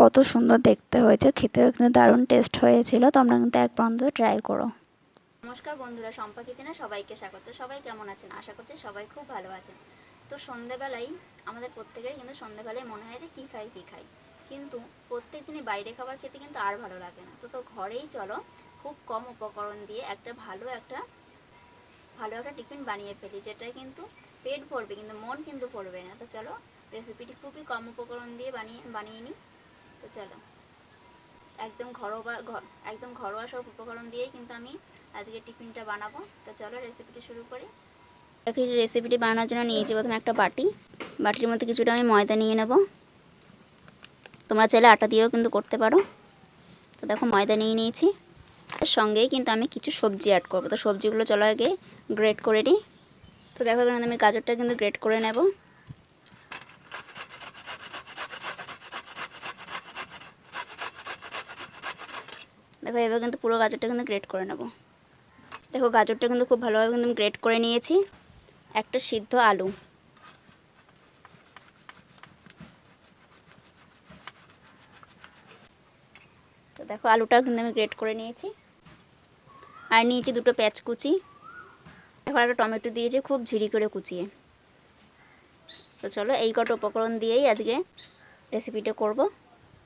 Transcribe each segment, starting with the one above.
কত সুন্দর দেখতে হয়েছে। খেতেও কিন্তু দারুণ টেস্ট হয়েছিল। তোমরা কিন্তু এক পর্যন্ত ট্রাই করো। নমস্কার বন্ধুরা সম্পা কিচেনে সবাইকে স্বাগত। সবাই কেমন আছেন? আশা করছি সবাই খুব ভালো আছেন। তো সন্ধেবেলায় আমাদের প্রত্যেকেরই কিন্তু সন্ধেবেলায় মনে হয় যে কী খাই কী খাই। কিন্তু প্রত্যেক দিনই বাইরে খাবার খেতে কিন্তু আর ভালো লাগে না। তো তো ঘরেই চলো, খুব কম উপকরণ দিয়ে একটা ভালো একটা ভালো একটা টিফিন বানিয়ে ফেলি যেটা কিন্তু পেট ভরবে, কিন্তু মন কিন্তু ভরবে না। তো চলো রেসিপিটি খুবই কম উপকরণ দিয়ে বানিয়ে বানিয়ে নিই। তো চলো। একদম ঘরোয়া একদম ঘরোয়া সব উপকরণ দিয়েই কিন্তু আমি আজকে টিফিনটা বানাবো। তো চলো রেসিপিটি শুরু করি। একই রেসিপিটি বানানোর জন্য নিয়েছি প্রথমে একটা বাটি। বাটির মধ্যে কিছুটা আমি ময়দা নিয়ে নেব। তোমরা চাইলে আটা দিয়েও কিন্তু করতে পারো। তো দেখো, ময়দা নিয়ে নিয়েছি। তার সঙ্গেই কিন্তু আমি কিছু সবজি অ্যাড করব। তো সবজিগুলো চলো আগে গ্রেট করে নিই। তো দেখো, এখানে আমি গাজরটা কিন্তু গ্রেট করে নেব। দেখো, এবার কিন্তু পুরো গাজরটা কিন্তু গ্রেট করে নেব। দেখো, গাজরটা কিন্তু খুব ভালোভাবে কিন্তু গ্রেট করে নিয়েছি। একটা সিদ্ধ আলু। তো দেখো, আলুটাও কিন্তু আমি গ্রেট করে নিয়েছি। আর নিয়েছি দুটো পেঁয়াজ কুচি। দেখো একটা টমেটো দিয়েছি, খুব ঝিরি করে কুচিয়ে। তো চলো, এই কটা উপকরণ দিয়েই আজকে রেসিপিটা করব।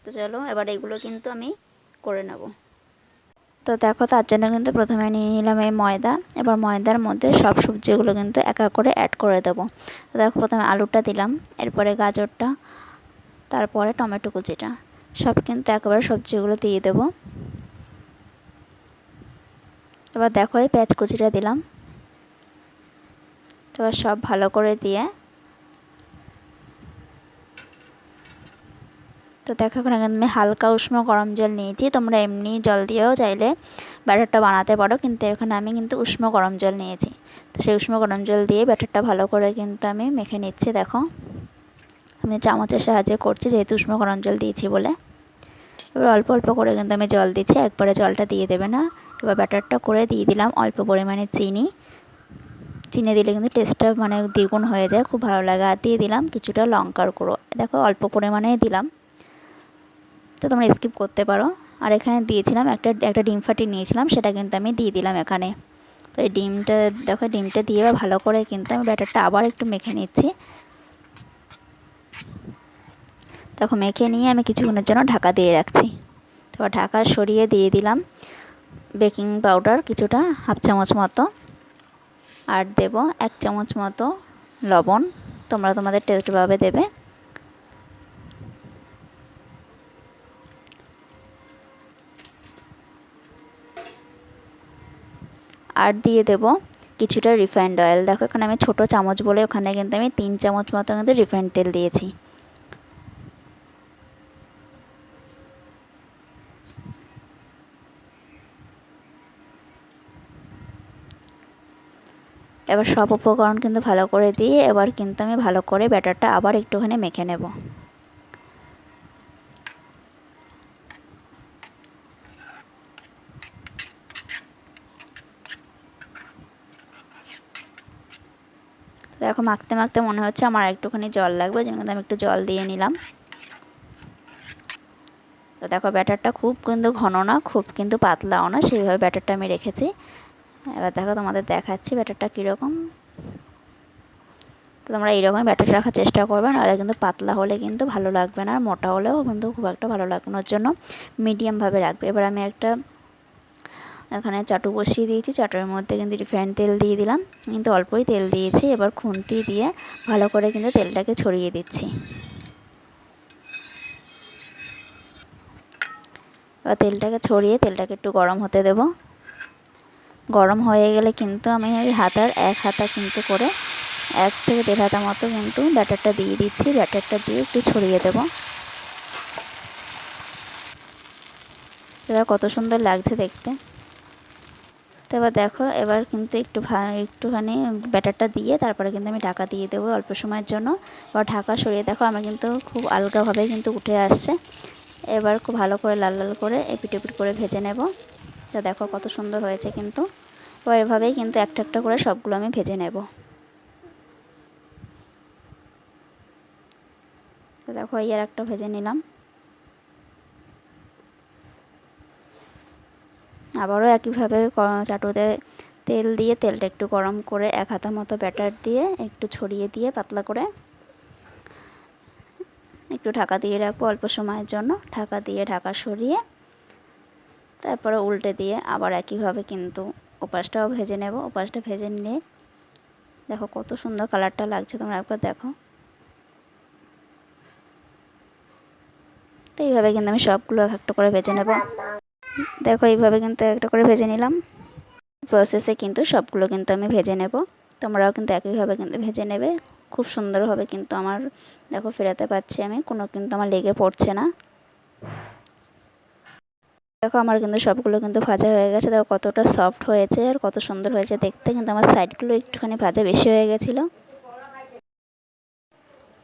তো চলো, এবার এগুলো কিন্তু আমি করে নেব। তো দেখো তার জন্য কিন্তু প্রথমে নিয়ে নিলাম এই ময়দা। এবার ময়দার মধ্যে সব সবজিগুলো কিন্তু এক এক করে অ্যাড করে দেবো। তো দেখো প্রথমে আলুটা দিলাম, এরপরে গাজরটা, তারপরে টমেটো কুচিটা। সব কিন্তু একেবারে সবজিগুলো দিয়ে দেবো। এবার দেখো এই পেঁয়াজ কুচিটা দিলাম। এবার সব ভালো করে দিয়ে তো দেখো এখানে আমি হালকা উষ্ণ গরম জল নিয়েছি। তোমরা এমনি জল দিয়েও চাইলে ব্যাটারটা বানাতে পারো, কিন্তু এখানে আমি কিন্তু উষ্ণ গরম জল নিয়েছি। তো সেই উষ্ণ গরম জল দিয়ে ব্যাটারটা ভালো করে কিন্তু আমি মেখে নিচ্ছি, দেখো। আমি চামচের সাহায্যে করছি, যেহেতু উষ্ণ গরম জল দিয়েছি বলে। এবার অল্প অল্প করে কিন্তু আমি জল দিচ্ছি, একবারে জলটা দিয়ে দেবে না। এবার ব্যাটারটা করে দিয়ে দিলাম অল্প পরিমাণে চিনি। চিনি দিলে কিন্তু টেস্টটা মানে দ্বিগুণ হয়ে যায়, খুব ভালো লাগে। আর দিয়ে দিলাম কিছুটা লঙ্কার গুঁড়ো। দেখো অল্প পরিমাণেই দিলাম। তো তোমরা স্কিপ করতে পারো। আর এখানে দিয়েছিলাম একটা একটা ডিম ফাটি নিয়েছিলাম, সেটা কিন্তু আমি দিয়ে দিলাম এখানে। তো এই ডিমটা, দেখো ডিমটা দিয়ে ভালো করে কিন্তু আমি ব্যাটারটা আবার একটু মেখে নিচ্ছি। দেখো মেখে নিয়ে আমি কিছুক্ষণের জন্য ঢাকা দিয়ে রাখছি। তো ঢাকা সরিয়ে দিয়ে দিলাম বেকিং পাউডার কিছুটা, হাফ চামচ মতো। আর দেব এক চামচ মতো লবণ, তোমরা তোমাদের টেস্টভাবে দেবে। আর দিয়ে দেব কিছুটা রিফাইন্ড অয়েল দেখো, এখানে আমি ছোটো চামচ বলে ওখানে কিন্তু আমি তিন চামচ মতো কিন্তু রিফাইন্ড তেল দিয়েছি। এবার সব উপকরণ কিন্তু ভালো করে দিয়ে এবার কিন্তু আমি ভালো করে ব্যাটারটা আবার একটুখানি মেখে নেব। দেখো মাখতে মাখতে মনে হচ্ছে আমার একটুখানি জল লাগবে জন্য কিন্তু আমি একটু জল দিয়ে নিলাম। তো দেখো ব্যাটারটা খুব কিন্তু ঘন না, খুব কিন্তু পাতলাও না, সেইভাবে ব্যাটারটা আমি রেখেছি। এবার দেখো তোমাদের দেখাচ্ছি ব্যাটারটা কীরকম। তো তোমরা এইরকমই ব্যাটার রাখার চেষ্টা করবে, নাহলে কিন্তু পাতলা হলে কিন্তু ভালো লাগবে না, আর মোটা হলেও কিন্তু খুব একটা ভালো লাগানোর জন্য মিডিয়ামভাবে রাখবে। এবার আমি একটা এখানে চাটু বসিয়ে দিয়েছি, চাটুর মধ্যে কিন্তু রিফাইন্ড তেল দিয়ে দিলাম। কিন্তু অল্পই তেল দিয়েছি, এবার খুন্তি দিয়ে ভালো করে কিন্তু তেলটাকে ছড়িয়ে দিচ্ছি। এবার তেলটাকে ছড়িয়ে তেলটাকে একটু গরম হতে দেব। গরম হয়ে গেলে কিন্তু আমি হাতার এক হাতা কিন্তু করে এক থেকে দেড় হাতা মতো কিন্তু ব্যাটারটা দিয়ে দিচ্ছি, ব্যাটারটা দিয়ে একটু ছড়িয়ে দেব। এবার কত সুন্দর লাগছে দেখতে। তো এবার দেখো, এবার কিন্তু একটু একটুখানি ব্যাটারটা দিয়ে তারপরে কিন্তু আমি ঢাকা দিয়ে দেবো অল্প সময়ের জন্য। এবার ঢাকা সরিয়ে দেখো, আমার কিন্তু খুব আলগাভাবে কিন্তু উঠে আসছে। এবার খুব ভালো করে লাল লাল করে এপিট এপিট করে ভেজে নেব। তো দেখো কত সুন্দর হয়েছে কিন্তু। এবার এভাবেই কিন্তু একটা একটা করে সবগুলো আমি ভেজে নেব। তো দেখো, এই আর একটা ভেজে নিলাম। আবারও একইভাবে চাটুতে তেল দিয়ে তেলটা একটু গরম করে এক হাতা মতো ব্যাটার দিয়ে একটু ছড়িয়ে দিয়ে পাতলা করে একটু ঢাকা দিয়ে রাখব অল্প সময়ের জন্য। ঢাকা দিয়ে ঢাকা সরিয়ে তারপরে উল্টে দিয়ে আবার একইভাবে কিন্তু ওপাশটাও ভেজে নেব। ওপাশটা ভেজে নিয়ে দেখো কত সুন্দর কালারটা লাগছে, তোমরা একবার দেখো। তো এইভাবে কিন্তু আমি সবগুলো এক একটা করে ভেজে নেব। দেখো, এইভাবে কিন্তু একটা করে ভেজে নিলাম। প্রসেসে কিন্তু সবগুলো কিন্তু আমি ভেজে নেব। তোমরাও কিন্তু একইভাবে কিন্তু ভেজে নেবে। খুব সুন্দরভাবে কিন্তু আমার, দেখো, ফেরাতে পারছি আমি। কোনো কিন্তু আমার লেগে পড়ছে না। দেখো, আমার কিন্তু সবগুলো কিন্তু ভাজা হয়ে গেছে। দেখো, কতটা সফট হয়েছে আর কত সুন্দর হয়েছে। দেখতে কিন্তু আমার সাইডগুলো একটুখানি ভাজা বেশি হয়ে গেছিল।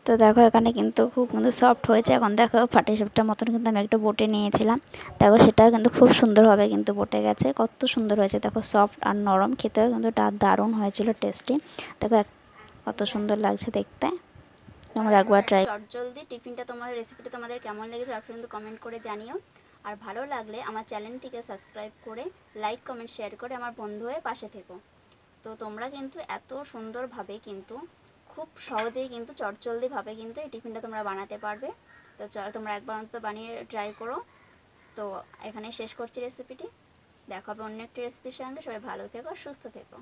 তো দেখো এখানে কিন্তু খুব কিন্তু সফট হয়েছে। এখন দেখো ফাটি সাপটার মতন কিন্তু আমি একটা বোটে নিয়েছিলাম। দেখো সেটাও কিন্তু খুব সুন্দরভাবে কিন্তু বোটে গেছে। কত সুন্দর হয়েছে। দেখো সফট আর নরম। খেতেও কিন্তু দারুণ হয়েছিল টেস্টি দেখো কত সুন্দর লাগছে দেখতে। তোমরা একবার ট্রাই জলদি টিফিনটা তোমার রেসিপিটা তোমাদের কেমন লেগেছে অবশ্যই কিন্তু কমেন্ট করে জানিও। আর ভালো লাগলে আমার চ্যানেলটিকে সাবস্ক্রাইব করে লাইক কমেন্ট শেয়ার করে আমার বন্ধু হয়ে পাশে থেকো। তো তোমরা কিন্তু এত সুন্দরভাবে কিন্তু খুব সহজেই কিন্তু চটচলদিভাবে কিন্তু এই টিফিনটা তোমরা বানাতে পারবে। তো চলো তোমরা একবার অন্তত বানিয়ে ট্রাই করো। তো এখানে শেষ করছি রেসিপিটি দেখা হবে অন্য একটি রেসিপির সঙ্গে সবাই ভালো থেকো, সুস্থ থেকো।